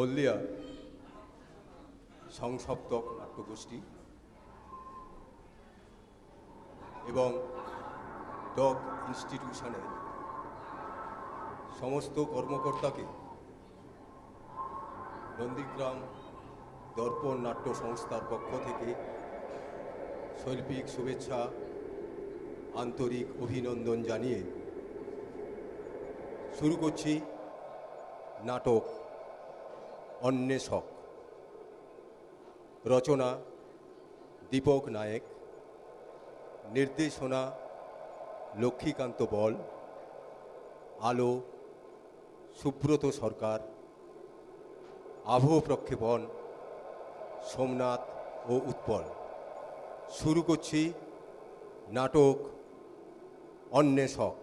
হলদিয়া সংসপ্তক নাট্যগোষ্ঠী এবং ডগ ইনস্টিটিউশনের সমস্ত কর্মকর্তাকে নন্দীগ্রাম দর্পণ নাট্য সংস্থার পক্ষ থেকে শৈল্পিক শুভেচ্ছা, আন্তরিক অভিনন্দন জানিয়ে শুরু করছি নাটক। অন্বেষক রচনা, দীপক নায়েক। নির্দেশনা, লক্ষ্মীকান্ত বল। আলো, সুব্রত সরকার। আবহ প্রক্ষেপণ, সোমনাথ ও উৎপল। শুরু করছি নাটক অন্বেষক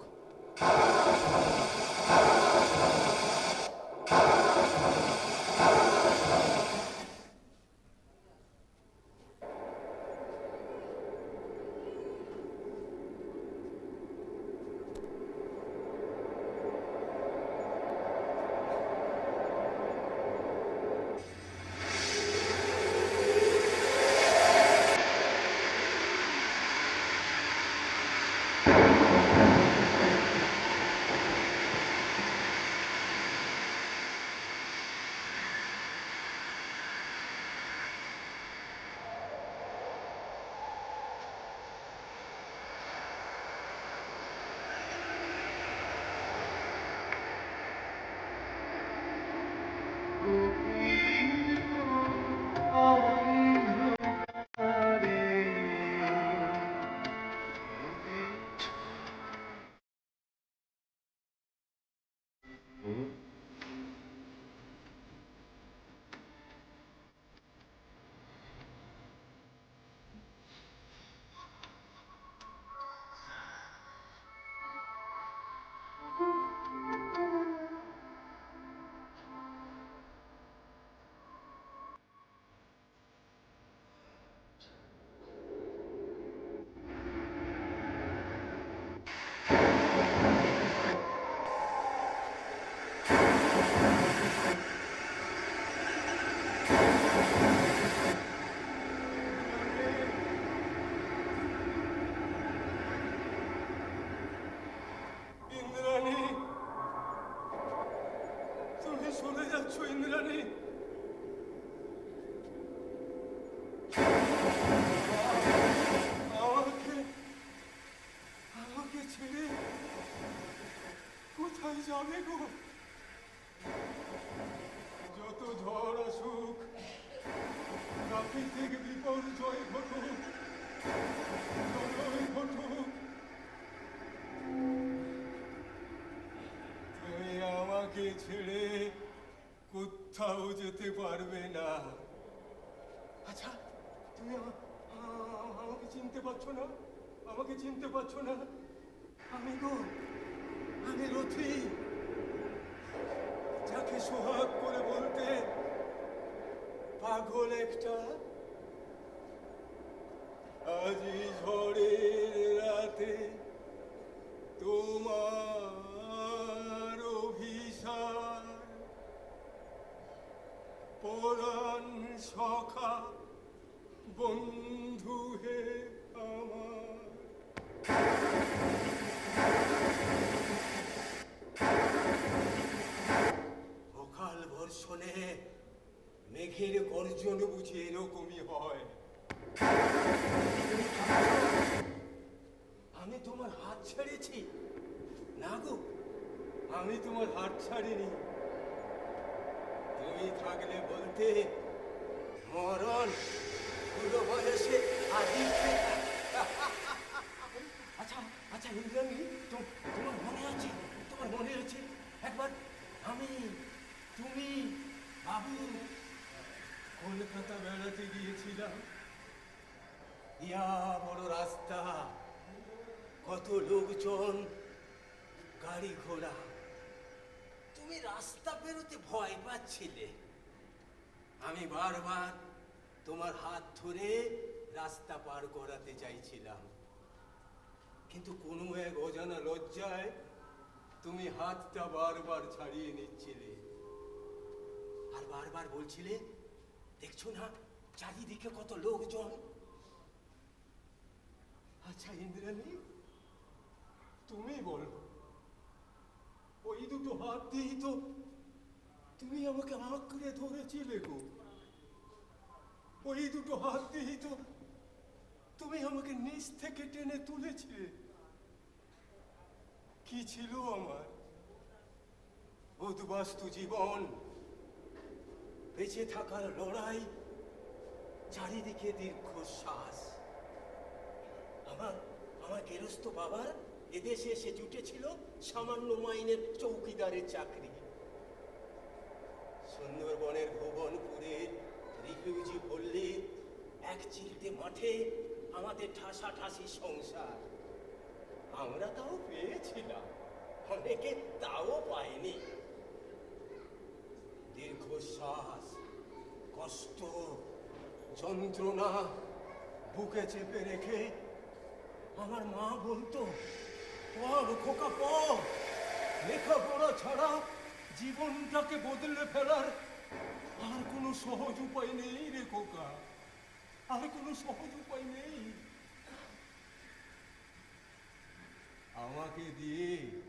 কোথাও যেতে পারবে না। আচ্ছা তুমি আমাকে চিনতে পারছ না? আমাকে চিনতে পারছ না? আমি গো, আমি রথি। যাকে সোহাগ করে বলতে পাগল একটা। আজি ঝড়ের রাতে তোমার পরাণ সখা, বন্ধু হে আমার। অকাল বর্ষণে মেঘের গর্জন বুঝি এরকমই হয়। আমি তোমার হাত ছেড়েছি না গো, আমি তোমার হাত ছাড়িনি। তুমি থাকলে বলতে, মরণ বুড়ো বয়সে আচ্ছা আচ্ছা তোমার মনে আছে? তোমার মনে আছে? একবার আমি, তুমি, বাবু, কলকাতা বেড়াতে গিয়েছিলাম। ইয়া বড় রাস্তা, কত লোকজন, গাড়ি ঘোড়া। তুমি রাস্তা পেরোতে ভয় পাচ্ছিলে। আমি বারবার তোমার হাত ধরে রাস্তা পার করাতে চাইছিলাম। কিন্তু কোনো এক অজানা লজ্জায় তুমি হাতটা বারবার ছাড়িয়ে নিচ্ছিলে। আর বারবার বলছিলে, দেখছ না, চারিদিকে কত লোকজন? আচ্ছা ইন্দ্রাণী, তুমি বলো। ওই দুটো হাত দিয়েই তো তুমি আমাকে আঁকড়ে ধরেছিলে গো। ওই দুটো হাত দিয়েই তো তুমি আমাকে নিচ থেকে টেনে তুলেছিলে। কি ছিল আমার? উদ্বাস্তু জীবন, বেঁচে থাকার লড়াই, চারিদিকে দীর্ঘশ্বাস। আমার আমার গেরস্ত বাবার এদেশে এসে জুটেছিল সামান্য মাইনের চৌকিদারের চাকরি। সুন্দরবনের ভুবনপুরের রিফিউজি পল্লী এক চিলতে মাঠে আমাদের ঠাসা ঠাসি সংসার। আমরা তাও পেয়েছিলাম, অনেকে তাও পায়নি। দীর্ঘশ্বাস, কষ্ট, যন্ত্রণা বুকে চেপে রেখে আমার মা বলতো পড় খোকা পড় লেখাপড়া ছাড়া জীবনটাকে বদলে ফেলার আর কোনো সহজ উপায় নেই রে খোকা। আর কোনো সহজ উপায় নেই। আমাকে দিয়ে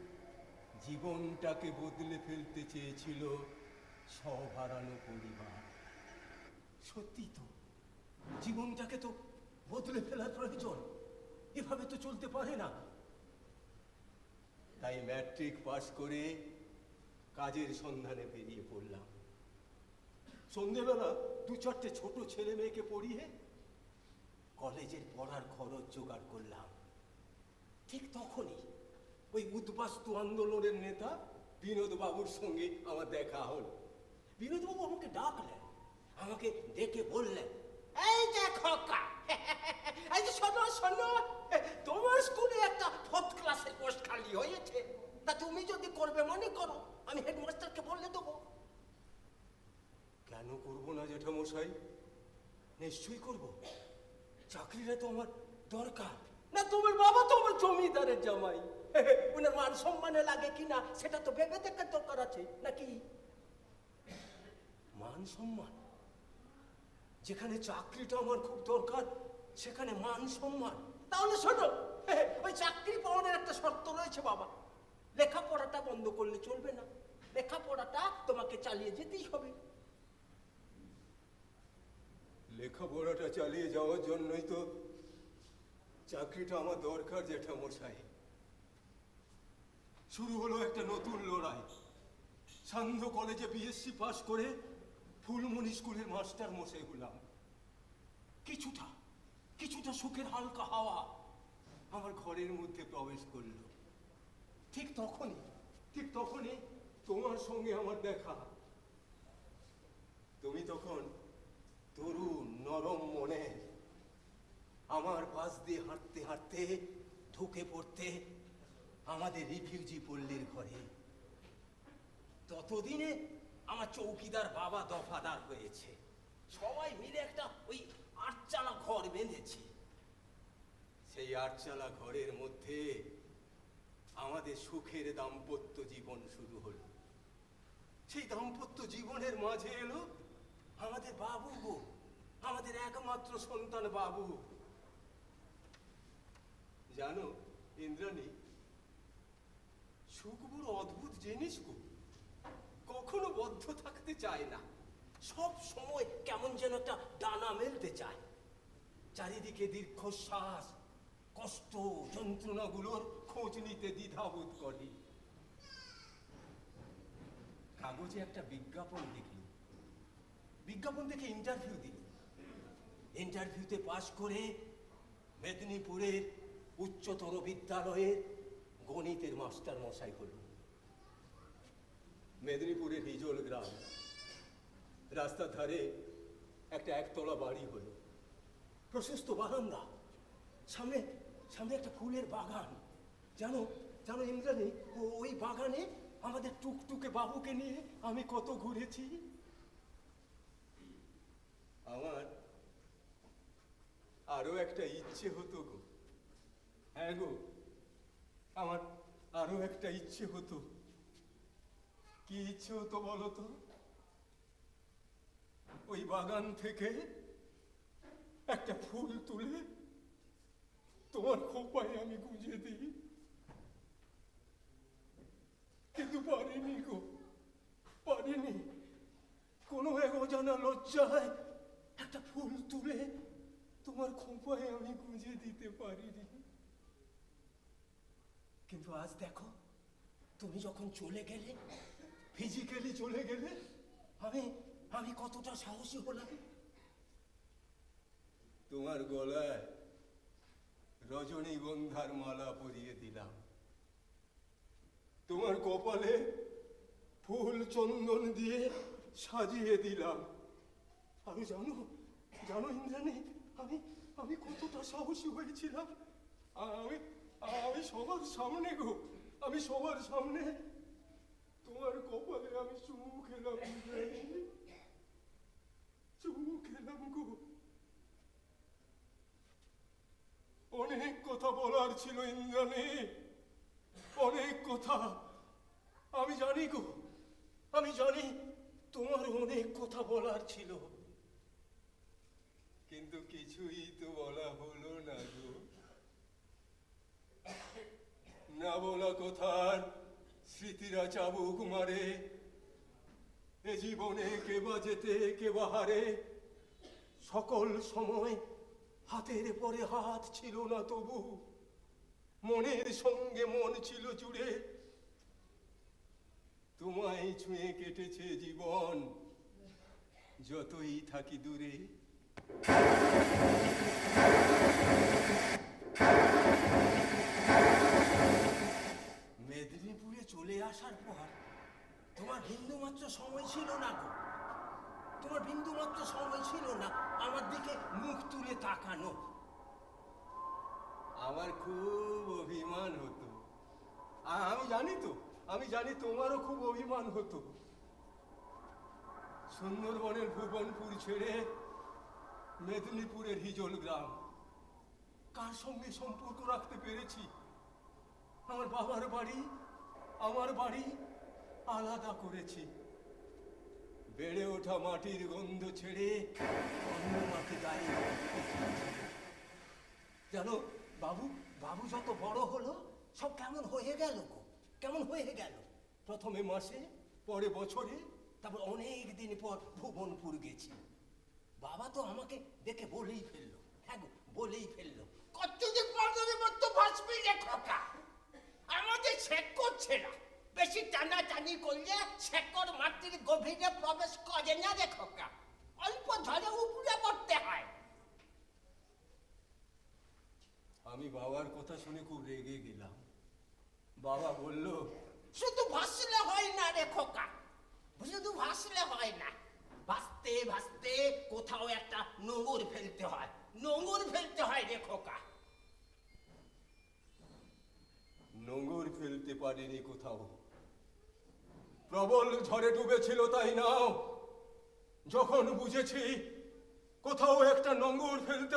জীবনটাকে বদলে ফেলতে চেয়েছিল সব হারানো পরিবার। সত্যি তো, জীবনটাকে তো বদলে ফেলার প্রয়োজন। এভাবে তো চলতে পারে না। তাই ম্যাট্রিক পাস করে কাজের সন্ধানে বেরিয়ে পড়লাম। সন্ধেবেলা দু চারটে ছোট ছেলে মেয়েকে পড়িয়ে কলেজের পড়ার খরচ জোগাড় করলাম। ঠিক তখনই ওই উদ্বাস্তু আন্দোলনের নেতা বিনোদবাবুর সঙ্গে আমার দেখা হলো। বিনোদবাবু আমাকে ডাকলেন, আমাকে ডেকে বললেন, এই খোকা, এই শোনো শোনো, তোমার স্কুলে একটা ফোর্থ ক্লাসের পোস্ট খালি যদি করবে মনে করো? আমি হেডমাস্টারকে বলে দেবো। কেন করব না জেঠামশাই? নিশ্চয়ই করব। চাকরিটা তো আমার দরকার। না, তোমার বাবা তো আমার জমিদারের জামাই। উনার মান সম্মানে লাগে কিনা সেটা তো ভেবে দেখার দরকার আছে, নাকি? মান সম্মান। যেখানে চাকরিটা আমার খুব দরকার, সেখানে মান সম্মান। তাহলে শোনো ওই চাকরি পাওয়ার একটা শর্ত রয়েছে, বাবা। লেখাপড়াটা বন্ধ করলে চলবে না। লেখাপড়াটা তোমাকে চালিয়ে যেতেই হবে। লেখাপড়াটা চালিয়ে যাওয়ার জন্যই তো চাকরিটা আমার দরকার জেঠা মশাই শুরু হলো একটা নতুন লড়াই। সান্ধ্য কলেজে বিএসসি পাশ করে ফুলমণি স্কুলের মাস্টার মশাই হলাম। কিছুটা কিছুটা সুখের হালকা হাওয়া আমার ঘরের মধ্যে প্রবেশ করল। ঠিক তখনই ঠিক তখনই তোমার সঙ্গে আমার দেখা। তুমি তখন তরুণ নরম মনে আমার পাশ দিয়ে হাঁটতে হাঁটতে, ঢুকে পড়তে আমাদের রিফিউজি পল্লীর ঘরে। ততদিনে আমার চৌকিদার বাবা দফাদার হয়েছে। সবাই মিলে একটা ওই আটচালা ঘর বেঁধেছি। সেই আটচালা ঘরের মধ্যে আমাদের সুখের দাম্পত্য জীবন শুরু হলো। সেই দাম্পত্য জীবনের মাঝে এলো আমাদের বাবু গো, আমাদের একমাত্র সন্তান বাবু। জানো, ইন্দ্রাণী, সুখ বড় অদ্ভুত জিনিস গো। কখনো বদ্ধ থাকতে চায় না। সব সময় কেমন যেন একটা ডানা মেলতে চায়। চারিদিকে দীর্ঘশ্বাস, কষ্ট, যন্ত্রণাগুলোর খোঁজ নিতে দ্বিধাবোধ করে। কাগজে একটা বিজ্ঞাপন দেখল। বিজ্ঞাপন দেখে ইন্টারভিউ দিল। ইন্টারভিউতে পাশ করে মেদিনীপুরের উচ্চতর বিদ্যালয়ের গণিতের মাস্টার মশাই হল। মেদিনীপুরের হিজল গ্রাম। রাস্তার ধারে একটা একতলা বাড়ি হলো। প্রশস্ত বারান্দা। সামনে সামনে একটা ফুলের বাগান। জানো জানো ইন্দ্রাণী, ওই বাগানে আমাদের টুকটুকে বাবুকে নিয়ে আমি কত ঘুরেছি। আমার আরও একটা ইচ্ছে হতো গো। হ্যাঁ গো, আমার আরও একটা ইচ্ছে হতো। কি ইচ্ছে হতো বলো তো? ওই বাগান থেকে একটা ফুল তুলে তোমার খোপায় আমি গুঁজে দিই। কিন্তু পারিনি গো, পারিনি। কোনো এক অজানা লজ্জায় একটা ফুল তুলে তোমার খোপায় আমি গুঁজে দিতে পারিনি। কিন্তু আজ দেখো, তুমি যখন চলে গেলে ফিজিক্যালি চলে গেলে, আমি আমি কতটা সাহসী হলাম। তোমার গলায় রজনীগন্ধার মালা পরিয়ে দিলাম। তোমার কপালে ফুল চন্দন দিয়ে সাজিয়ে দিলাম। আমি জানো জানো ইন্দ্রাণী, আমি আমি কতটা সাহসী হয়েছিলাম। আমি আমি সবার সামনে গো, আমি সবার সামনে। তোমার কপালে আমি চুমু খেলাম চুমু খেলাম গো। অনেক কথা বলার ছিল ইন্দ্রাণী। অনেক কথা। আমি জানি গো, আমি জানি তোমার অনেক কথা বলার ছিল। কিন্তু কিছুই তো বলা হলো না গো। না বলা কথার স্মৃতিরা চাবুক মারে, এ জীবনে কে বা যেতে কে বা হারে, সকল সময় হাতের পরে হাত ছিল না তবু। মনের সঙ্গে মন ছিল জুড়ে। তোমায় ছুঁয়ে কেটেছে জীবন, যতই থাকি দূরে। মেদিনীপুরে চলে আসার পর তোমার বিন্দুমাত্র সময় ছিল না গো। তোমার বিন্দুমাত্র সময় ছিল না আমার দিকে মুখ তুলে তাকানো। আমার খুব অভিমান হতো। আমি জানি তো, আমি জানি তোমারও খুব অভিমান হতো। সুন্দরবনের ভুবনপুর ছেড়ে মেদিনীপুরের হিজল গ্রাম। কার সঙ্গে সম্পর্ক রাখতে পেরেছি? আমার বাবার বাড়ি, আমার বাড়ি আলাদা করেছি। বেড়ে ওঠা মাটির গন্ধ ছেড়ে অন্য মাটি গায়ে। জানো বাবু বাবু যত বড় হলো, সব কেমন হয়ে গেল গো? কেমন হয়ে গেল? প্রথমে মাসে, পরে বছরে, তারপর অনেক দিন পর ভুবনপুর গেছি। বাবা তো আমাকে দেখে বলেই ফেলল। হ্যাঁ গো, বলেই ফেলল। কতদিন পনেরোর মতো ভাসবি রে খোকা আমাদের শেক করছে না। বেশি টানাটানি করলে শেকর মাটির গভীরে প্রবেশ করে না রে খোকা অল্প ধরে উপরে পড়তে হয়। আমি বাবার কথা শুনে খুব রেগে গেলাম। বাবা বলল শুধু ভাসলে হয় না রে খোকা শুধু ভাসলে হয় না। ভাসতে ভাসতে কোথাও একটা নোংর ফেলতে হয় নোংর ফেলতে হয় রে খোকা। নোংর ফেলতে পারিনি কোথাও। প্রবল ঝড়ে ডুবেছিল তাই নাও। যখন বুঝেছি কোথাও একটা নোংর ফেলতে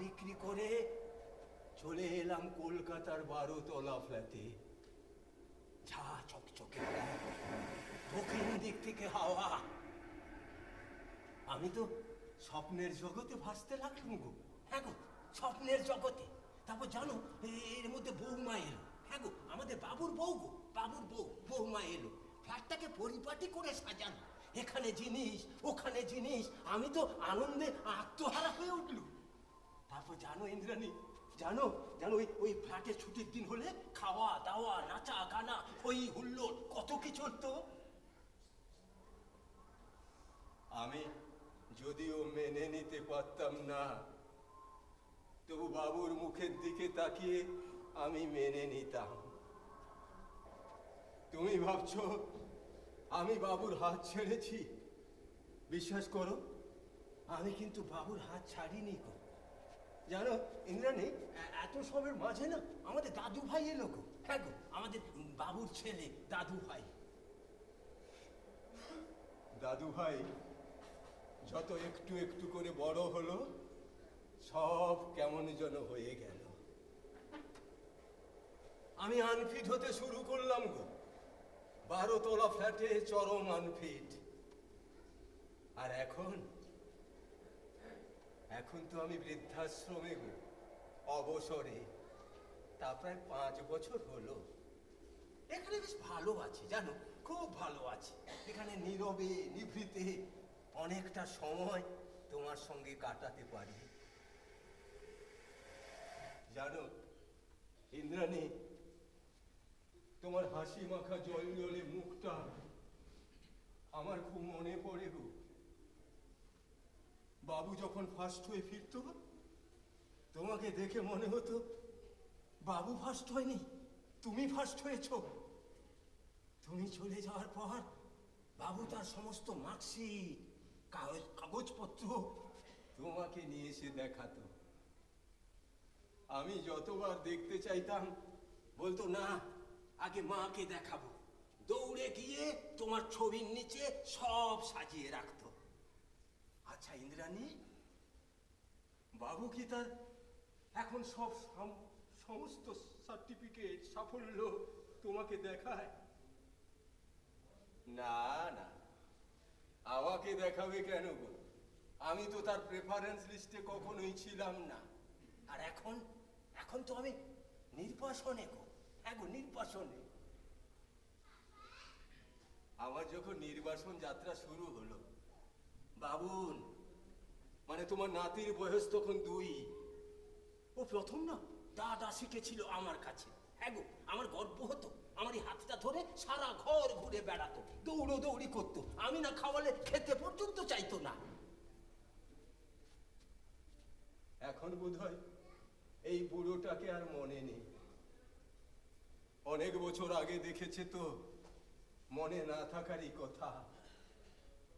বিক্রি করে চলে এলাম কলকাতার বারো তলা ফ্ল্যাটে। ঝা, চকচকে দক্ষিণ দিক থেকে হাওয়া। আমি তো স্বপ্নের জগতে ভাসতে লাগলাম গো। হ্যাঁ গো, স্বপ্নের জগতে। তারপর জানো, এর মধ্যে বৌমা এলো। হ্যাঁ গো, আমাদের বাবুর বউ গো, বাবুর বউ, বৌমা এলো। ফ্ল্যাটটাকে পরিপাটি করে সাজানো এখানে জিনিস, ওখানে জিনিস। আমি তো আনন্দে আত্মহারা হয়ে উঠলু তারপর জানো ইন্দ্রাণী, জানো জানো ওই ওই ফ্ল্যাটে ছুটির দিন হলে খাওয়া, দাওয়া, নাচা, গানা, ওই হুল্লোড়, কত কি চলতো আমি যদিও মেনে নিতে পারতাম না, তবু বাবুর মুখের দিকে তাকিয়ে আমি মেনে নিতাম। তুমি ভাবছ, আমি বাবুর হাত ছেড়েছি? বিশ্বাস করো, আমি কিন্তু বাবুর হাত ছাড়িনি গো জানো, ইন্দ্রাণী এত সবের মাঝে না আমাদের দাদু ভাই এলো গো। হ্যাঁ গো, আমাদের বাবুর ছেলে দাদু ভাই। দাদু ভাই, যত একটু একটু করে বড় হলো, সব কেমন যেন হয়ে গেল। আমি আনফিট হতে শুরু করলাম গো। বারো তলা ফ্ল্যাটে চরম আনফিট। আর এখন এখন তো আমি বৃদ্ধাশ্রমে অবসরে। তা প্রায় পাঁচ বছর হলো। এখানে বেশ ভালো আছে, জানো? খুব ভালো আছে। এখানে নীরবে, নিভৃতে অনেকটা সময় তোমার সঙ্গে কাটাতে পারি। জানো, ইন্দ্রাণী, তোমার হাসি মাখা জল জলে মুখটা আমার খুব মনে পড়ে গো বাবু যখন ফার্স্ট হয়ে ফিরত, তোমাকে দেখে মনে হতো, বাবু ফার্স্ট হয়নি, তুমি ফার্স্ট হয়েছ। তুমি চলে যাওয়ার পর, বাবু তার সমস্ত মার্কশিট কাগজ, কাগজপত্র তোমাকে নিয়ে এসে দেখাতো। আমি যতবার দেখতে চাইতাম, বলতো, না, আগে মাকে দেখাবো। দৌড়ে গিয়ে তোমার ছবির নিচে সব সাজিয়ে রাখতো। আচ্ছা ইন্দ্রাণী বাবু কি তার এখন সব সমস্ত সার্টিফিকেট সাফল্য তোমাকে দেখায়। না না আমাকে দেখাবে কেন গো? আমি তো তার প্রেফারেন্স লিস্টে কখনোই ছিলাম না। আর এখন এখন তো আমি নির্বাসনে গো হ্যাঁ গো নির্বাসনে। আমার যখন নির্বাসন যাত্রা শুরু হলো বাবুন মানে তোমার নাতির বয়স তখন দুই। ও প্রথম না? দাদা শিখেছিল আমার কাছে। হ্যাঁ গো আমার গর্ব হতো। আমার এই হাতটা ধরে সারা ঘর ঘুরে বেড়াতো। দৌড়ো দৌড়ি করতো। আমি না খাওয়ালে খেতে পর্যন্ত চাইতো না। এখন বোধহয় এই বুড়োটাকে আর মনে নেই। অনেক বছর আগে দেখেছে তো মনে না থাকারই কথা।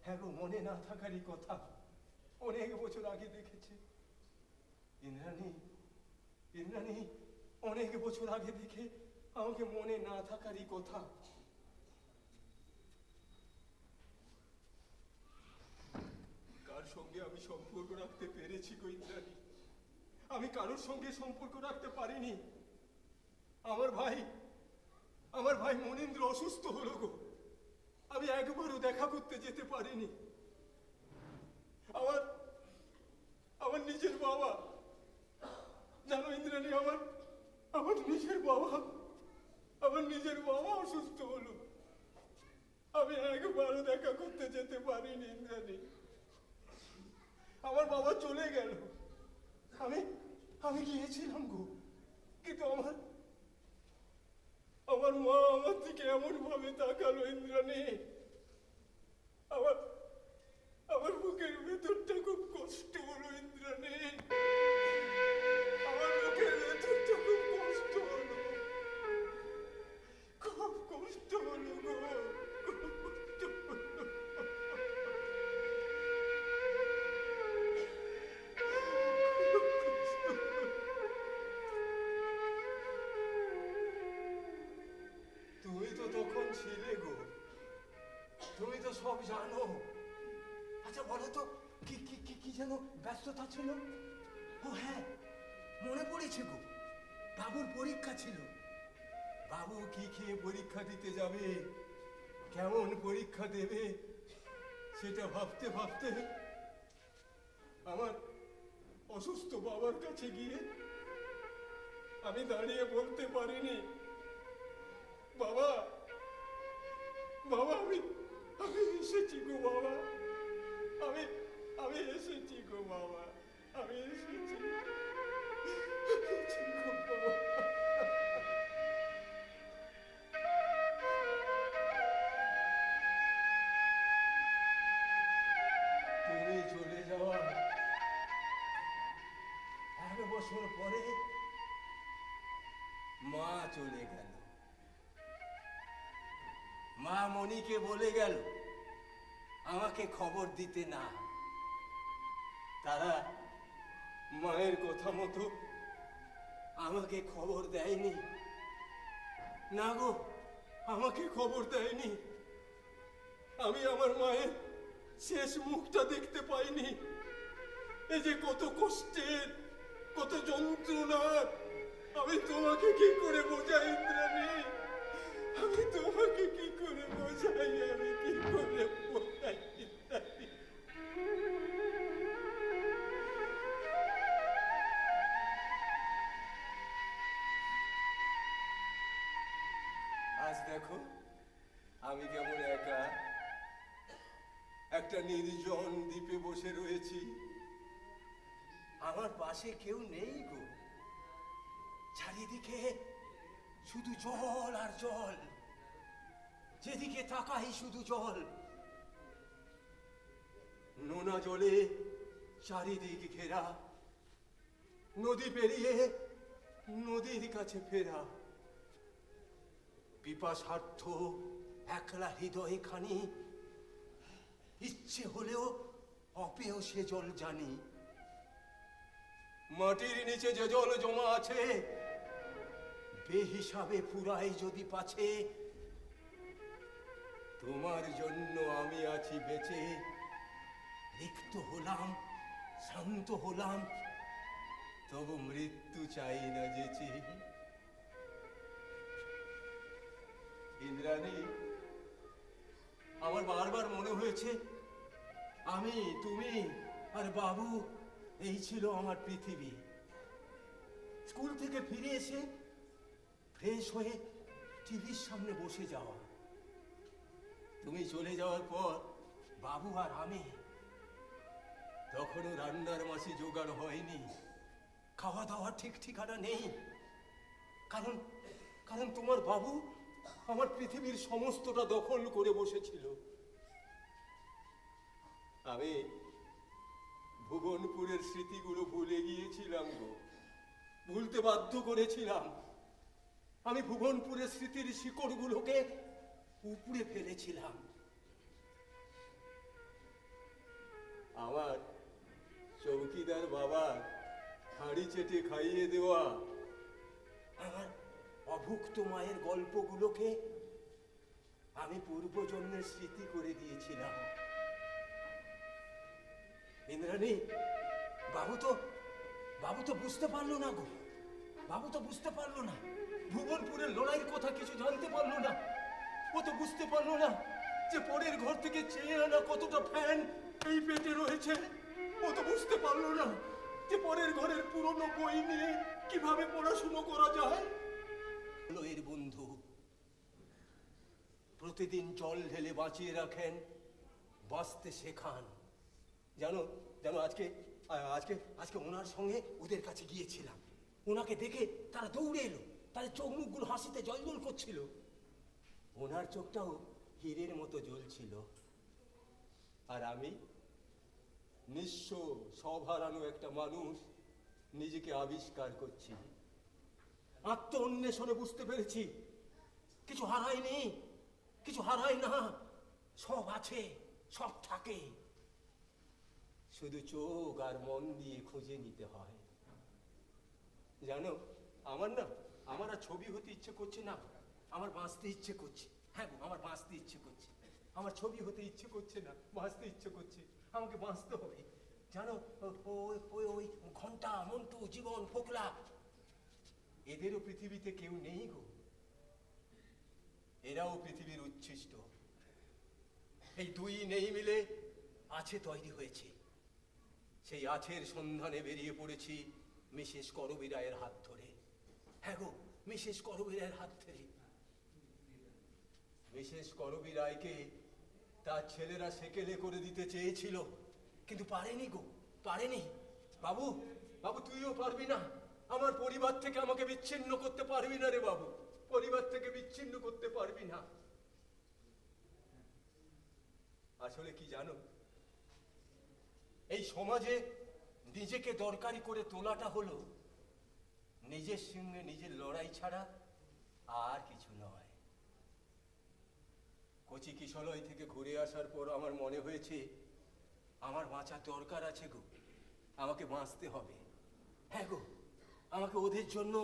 হ্যাঁ মনে না থাকারই কথা অনেক বছর আগে দেখেছে ইন্দ্রাণী ইন্দ্রাণী অনেক বছর আগে দেখে আমাকে মনে না থাকারই কথা কার সঙ্গে আমি সম্পর্ক রাখতে পেরেছি গো ইন্দ্রাণী আমি কারোর সঙ্গে সম্পর্ক রাখতে পারিনি আমার ভাই আমার ভাই মনীন্দ্র অসুস্থ হলো গো আমি একবারও দেখা করতে যেতে পারিনি। আমার আমার নিজের বাবা জানো ইন্দ্রাণী আমার আমার নিজের বাবা, আমার নিজের বাবা অসুস্থ হলো। আমি একবারও দেখা করতে যেতে পারিনি ইন্দ্রাণী আমার বাবা চলে গেল। আমি আমি গিয়েছিলাম গো, কিন্তু আমার আমার মা আমার দিকে এমন ভাবে তাকালো ইন্দ্রাণী। আমার আমার বুকের ভেতরটা খুব কষ্ট হলো ইন্দ্রাণী। জানো আচ্ছা বলো তো, কি কি কি কি যেন ব্যস্ততা ছিল? ও হ্যাঁ মনে পড়েছে গো, বাবুর পরীক্ষা ছিল। বাবু কি খেয়ে পরীক্ষা দিতে যাবে? কেমন পরীক্ষা দেবে? সেটা ভাবতে ভাবতে আমার অসুস্থ বাবার কাছে গিয়ে আমি দাঁড়িয়ে বলতে পারিনি, বাবা বাবা, আমি গো বাবা। আমি আমি এসেছি গো বাবা, আমি এসেছি। তুমি চলে যাওয়া এক বছর পরে মা চলে গেল। মা মণিকে বলে গেল আমাকে খবর দিতে না। তারা মায়ের কথা মতো আমাকে খবর দেয়নি। না গো, আমাকে খবর দেয়নি। আমি আমার মায়ের শেষ মুখটা দেখতে পাইনি। এই যে কত কষ্টের, কত যন্ত্রণার। আমি তোমাকে কি করে বোঝাই, ইন্দ্রাণী? আমি তোমাকে কি করে বোঝাই? আমি কি করে আজ দেখো, আমি কেমন একা। একটা নির্জন দ্বীপে বসে রয়েছি। আমার পাশে কেউ নেই গো। চারিদিকে শুধু জল আর জল। যেদিকে তাকাই শুধু জল। নোনা জলে চারিদিক ঘেরা। নদী পেরিয়ে নদীর কাছে ফেরা। পিপাসার্থ একলা হৃদয়ে খানি। ইচ্ছে হলেও অপেয় সে জল জানি। মাটির নিচে যে জল জমা আছে, বেহিসাবে পুরাই যদি পাছে, তোমার জন্য আমি আছি বেঁচে। রিক্ত হলাম, শান্ত হলাম, তবু মৃত্যু চাই না যেচে। ইন্দ্রাণী, আমার বারবার মনে হয়েছে আমি, তুমি আর বাবু, এই ছিল আমার পৃথিবী। স্কুল থেকে ফিরে এসে ফ্রেশ হয়ে টিভির সামনে বসে যাওয়া। তুমি চলে যাওয়ার পর বাবু আর আমি, তখনও রান্নার মাসি জোগাড় হয়নি। খাওয়া দাওয়া ঠিক ঠিকানা নেই। কারণ কারণ তোমার বাবু আমার পৃথিবীর সমস্তটা দখল করে বসেছিল। আমি ভুবনপুরের স্মৃতিগুলো ভুলে গিয়েছিলাম গো। ভুলতে বাধ্য করেছিলাম। আমি ভুবনপুরের স্মৃতির শিকড়গুলোকে উপড়ে ফেলেছিলাম। আমার চৌকিদার বাবা হাঁড়ি চেটে খাইয়ে দেওয়া, আমার অভুক্ত মায়ের গল্পগুলোকে আমি পূর্বজন্মের স্মৃতি করে দিয়েছিলাম। ইন্দ্রাণী, বাবু তো বাবু তো বুঝতে পারল না গো। বাবু তো বুঝতে পারল না। ভুবনপুরের লড়াইয়ের কথা কিছু জানতে পারল না। ও তো বুঝতে পারল না যে পরের ঘর থেকে চেয়ে আনা কতটা ফ্যান এই পেটে রয়েছে। ও তো বুঝতে পারল না যে পরের ঘরের পুরনো বই নিয়ে কীভাবে পড়াশুনো করা যায়। এর বন্ধু। প্রতিদিন জল ঢেলে বাঁচিয়ে রাখেন, বাঁচতে শেখান। জানো জানো, আজকে আজকে আজকে ওনার সঙ্গে ওদের কাছে গিয়েছিলাম। ওনাকে দেখে তারা দৌড়ে এলো। তাদের চোখ মুখগুলো হাসিতে জল করছিল। ওনার চোখটাও হীরের মতো জ্বলছিল। আর আমি, নিঃস্ব সব হারানো একটা মানুষ, নিজেকে আবিষ্কার করছি। আত্ম অন্বেষণে বুঝতে পেরেছি। কিছু হারায়নি কিছু হারায় না, সব আছে, সব থাকে। শুধু চোখ আর মন দিয়ে খুঁজে নিতে হয়। জানো, আমার না, আমার আর ছবি হতে ইচ্ছে করছে না, আমার বাঁচতে ইচ্ছে করছে। হ্যাঁ আমার বাঁচতে ইচ্ছে করছে। আমার ছবি হতে ইচ্ছে করছে না, বাঁচতে ইচ্ছে করছে। আমাকে বাঁচতে হবে। জানো ওই ওই ঘণ্টা, মন্টু, জীবন, ফোকলা এদেরও পৃথিবীতে কেউ নেই গো। এরাও পৃথিবীর উচ্ছিষ্ট। এই দুই নেই মিলে আছে তৈরি হয়েছে। সেই আছের সন্ধানে বেরিয়ে পড়েছি মিসেস করবী রায়ের হাত ধরে। হ্যাঁ গো, মিসেস করবী রায়ের হাত ধরে। মিসেস করবী রায়কে তার ছেলেরা সেকেলে করে দিতে চেয়েছিল। কিন্তু পারেনি গো, পারেনি। বাবু বাবু, তুইও পারবি না। আমার পরিবার থেকে আমাকে বিচ্ছিন্ন করতে পারবি না রে বাবু। পরিবার থেকে বিচ্ছিন্ন করতে পারবি না। আসলে কি জানো? এই সমাজে নিজেকে দরকারি করে তোলাটা হলো নিজের সঙ্গে নিজের লড়াই ছাড়া আর কিছু নয়। কচি কিশলয় থেকে ঘুরে আসার পর আমার মনে হয়েছে, আমার বাঁচার দরকার আছে গো। আমাকে বাঁচতে হবে। হ্যাঁ গো। আমাকে ওদের জন্য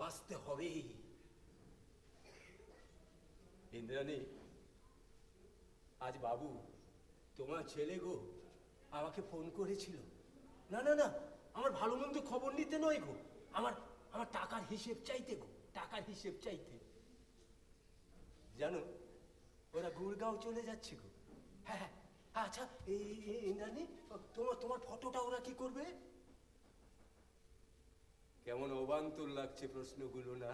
বাঁচতে হবেই। ইন্দ্রাণী, আজ বাবু, তোমার ছেলে গো আমাকে ফোন করেছিল। না না না, আমার ভালো মন্দ খবর নিতে নয় গো। আমার আমার টাকার হিসেব চাইতে গো, টাকার হিসেব চাইতে। জানো, ওরা গুড়গাঁও চলে যাচ্ছে গো। হ্যাঁ হ্যাঁ আচ্ছা এই ইন্দ্রাণী, তোমার তোমার ফটোটা ওরা কি করবে? কেমন অবান্তর লাগছে প্রশ্নগুলো, না?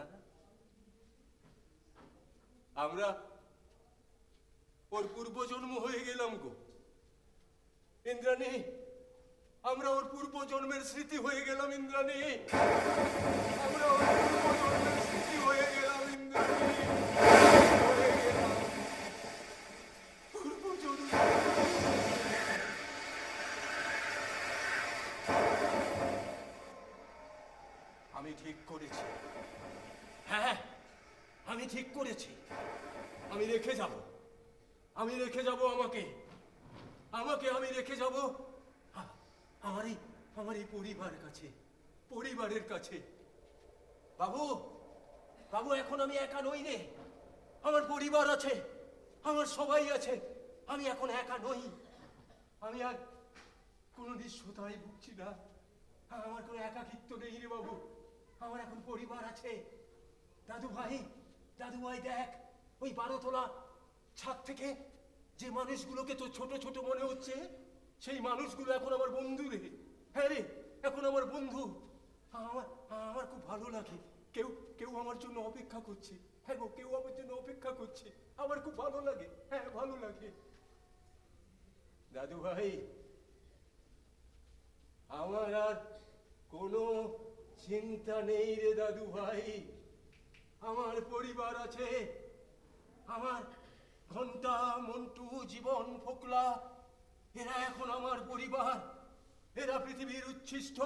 আমরা ওর পূর্বজন্ম হয়ে গেলাম গো। ইন্দ্রাণী, আমরা ওর পূর্বজন্মের স্মৃতি হয়ে গেলাম, ইন্দ্রাণী। আমরা ওর পূর্বজন্মের আমি ঠিক করেছি। হ্যাঁ আমি ঠিক করেছি। আমি রেখে যাব। আমি রেখে যাব আমাকে। আমাকে আমি রেখে যাব আ- আমার এই আমার এই পরিবার কাছে, পরিবারের কাছে। বাবু বাবু, এখন আমি একা নই রে। আমার পরিবার আছে, আমার সবাই আছে। আমি এখন একা নই। আমি আর কোনো নিঃস্বতায় ভুগছি না। আমার কোনো একাকিত্ব নেই রে বাবু। আমার এখন পরিবার আছে। দাদু ভাই দাদু ভাই দেখ, ওই বারোতলা ছাদ থেকে যে মানুষগুলোকে তো ছোট ছোট মনে হচ্ছে, সেই মানুষগুলো এখন আমার বন্ধু রে। হ্যাঁ রে, এখন আমার বন্ধু। আমার আমার খুব ভালো লাগে। কেউ কেউ আমার জন্য অপেক্ষা করছে। হ্যাঁ গো, কেউ আমার জন্য অপেক্ষা করছে। আমার খুব ভালো লাগে। হ্যাঁ ভালো লাগে। দাদু ভাই আমার আর কোনো চিন্তা নেই রে দাদু ভাই। আমার পরিবার আছে। আমার ঘণ্টা, মন্টু, জীবন, ফোকলা, এরা এখন আমার পরিবার। এরা পৃথিবীর উচ্ছিষ্ট।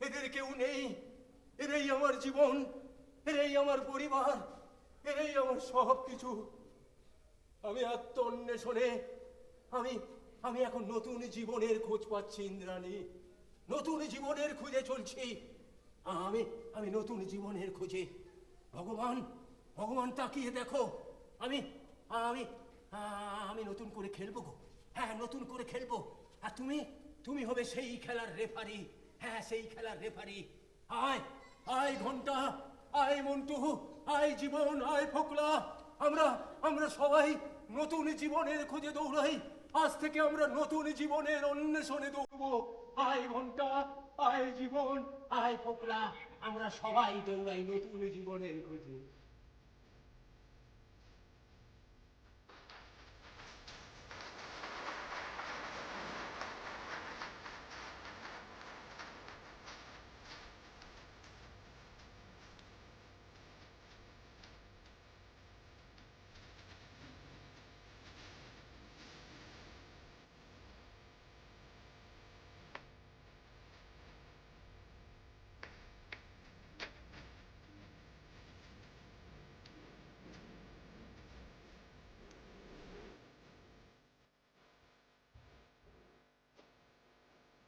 এদের কেউ নেই। এরাই আমার জীবন। এরাই আমার পরিবার। এরাই আমার সব কিছু আমি আত্ম অন্বেষণে আমি আমি এখন নতুন জীবনের খোঁজ পাচ্ছি ইন্দ্রাণী। নতুন জীবনের খুঁজে চলছি। আমি আমি নতুন জীবনের খোঁজে। ভগবান ভগবান তাকিয়ে দেখো। আমি আমি আমি নতুন করে খেলব গো। হ্যাঁ নতুন করে খেলব। আর তুমি তুমি হবে সেই খেলার রেফারি হ্যাঁ সেই খেলার রেফারি আয় আয় ঘণ্টা, আয় মন্টু, আয় জীবন, আয় ফোকলা। আমরা আমরা সবাই নতুন জীবনের খোঁজে দৌড়াই। আজ থেকে আমরা নতুন জীবনের অন্বেষণে দৌড়বো। আয় ঘণ্টা আয় জীবন আয় পোকলা আমরা সবাই দৌড়াই নতুন জীবনের খোঁজে।